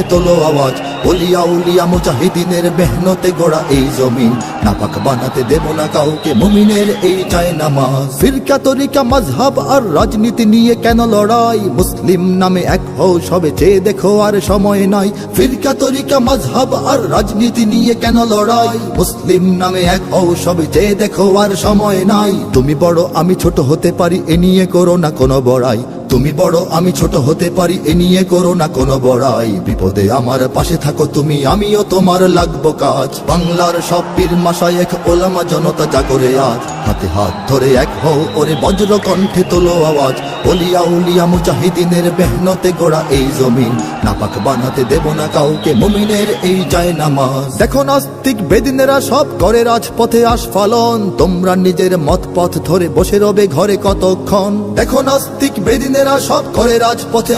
তোলো আওয়াজ। ওলিয়া উলিয়া মুজাহিদিনের মেহনতে গোড়া এই জমিন। নাপাক বানাতে দেব না কাউকে মুমিনের এই চায় নামাজ ফিরকা তরিকা মজহাব আর রাজনীতি নিয়ে কেন লড়াই? মুসলিম নামে এক হও সবে চেয়ে দেখো আর সময় নাই। ফিরকা তরিকা মজহাব আর রাজনীতি নিয়ে কেন লড়াই? মুসলিম নামে এক হও সবে চেয়ে দেখো আর সময় নাই। তুমি বড়, আমি ছোট হতে পারি, এ নিয়ে করো না কোনো বড়াই। তুমি বড়, আমি ছোট হতে পারি, এ নিয়ে করো না কোনো বড়াই। বিপদে আমার পাশে থাকো তুমি, আমিও তোমার লাগবো কাজ। বাংলার সব পীর মাসায় এক ওলামা জনতা জাগরে আজ। হাতে হাত ধরে এক হও ওরে বজ্র কণ্ঠে তোলো আওয়াজ। ওলিয়া উলিয়া মুজাহিদিনের মেহনতে গোড়া এই জমিন। নাপাক বানাতে দেব না কাউকে, মুমিনের এই যায় নামাজ। দেখো নাস্তিক বেদিনেরা সব করে রাজপথে আস্ফালন। তোমরা নিজের মত পথ ধরে বসে রবে ঘরে কতক্ষণ। দেখো নাস্তিক বেদিনেরা সব করে রাজপথে